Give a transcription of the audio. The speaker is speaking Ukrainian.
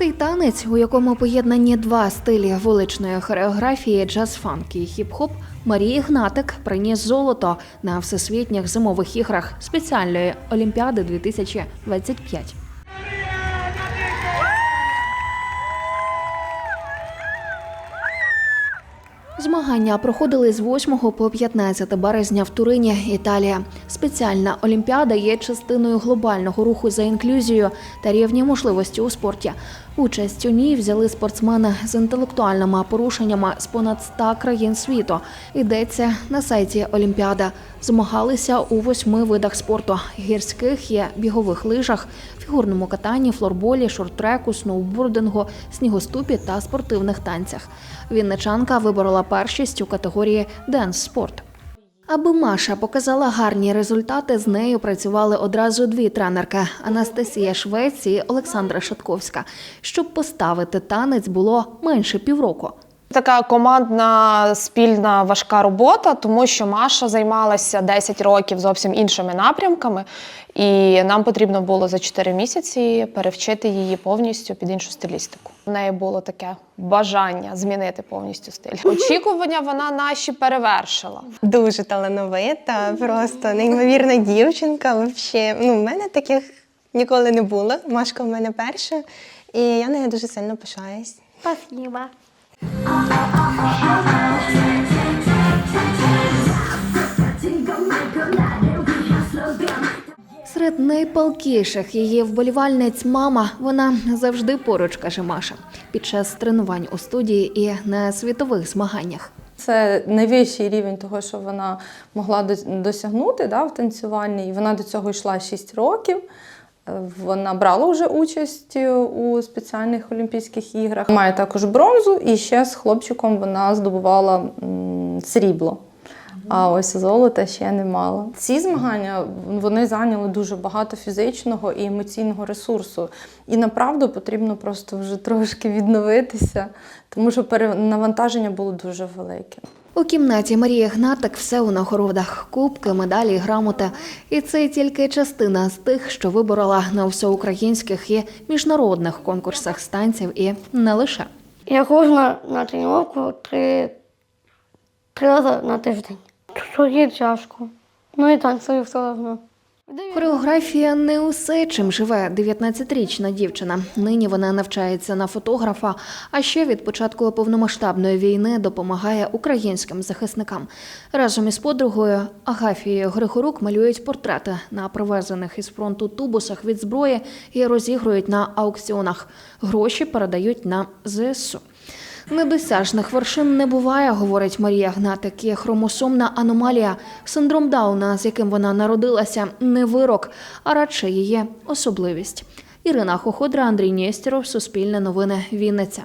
Цей танець, у якому поєднані два стилі вуличної хореографії, джаз-фанк і хіп-хоп, Марії Гнатик приніс золото на всесвітніх зимових іграх спеціальної олімпіади 2025. Змагання проходили з 8 по 15 березня в Турині, Італія. Спеціальна олімпіада є частиною глобального руху за інклюзію та рівні можливості у спорті. Участь у ній взяли спортсмени з інтелектуальними порушеннями з понад 100 країн світу. Йдеться на сайті Олімпіада. Змагалися у восьми видах спорту: гірських є бігових лижах, фігурному катанні, флорболі, шорт-треку, сноубордингу, снігоступі та спортивних танцях. Вінничанка виборола першість у категорії денс-спорт. Аби Маша показала гарні результати, з нею працювали одразу дві тренерки Анастасія Швець і Олександра Шатковська. Щоб поставити танець, було менше півроку. Така командна спільна важка робота, тому що Маша займалася 10 років зовсім іншими напрямками, і нам потрібно було за 4 місяці перевчити її повністю під іншу стилістику. У неї було таке бажання змінити повністю стиль. Очікування вона наші перевершила. Дуже талановита, просто неймовірна дівчинка. Вообще, ну, в мене таких ніколи не було. Машка в мене перша, і я нею дуже сильно пишаюсь. Спасибо. Серед найпалкіших її вболівальниць мама. Вона завжди поруч, каже Маша, під час тренувань у студії і на світових змаганнях. Це найвищий рівень того, що вона могла досягнути да, в танцюванні. І вона до цього йшла 6 років. Вона брала вже участь е, у спеціальних Олімпійських іграх. Має також бронзу, і ще з хлопчиком вона здобувала срібло. А ось золота ще не мала. Ці змагання вони зайняли дуже багато фізичного і емоційного ресурсу. І направду потрібно просто вже трошки відновитися, тому що перенавантаження було дуже велике. У кімнаті Марії Гнатик все у нагородах: кубки, медалі, грамоти. І це тільки частина з тих, що виборола на всеукраїнських і міжнародних конкурсах станців, і не лише. Я ходжу на, на тренування три, три рази на тиждень. Що тяжко. Ну і танцюю все одно. Хореографія не усе, чим живе 19-річна дівчина. Нині вона навчається на фотографа, а ще від початку повномасштабної війни допомагає українським захисникам. Разом із подругою Агафією Григорук малюють портрети на привезених із фронту тубусах від зброї і розігрують на аукціонах. Гроші передають на ЗСУ. Недосяжних вершин не буває, говорить Марія Гнатик. Є хромосомна аномалія, синдром Дауна, з яким вона народилася, не вирок, а радше її особливість. Ірина Хоходра, Андрій Нєстєров, Суспільне новини, Вінниця.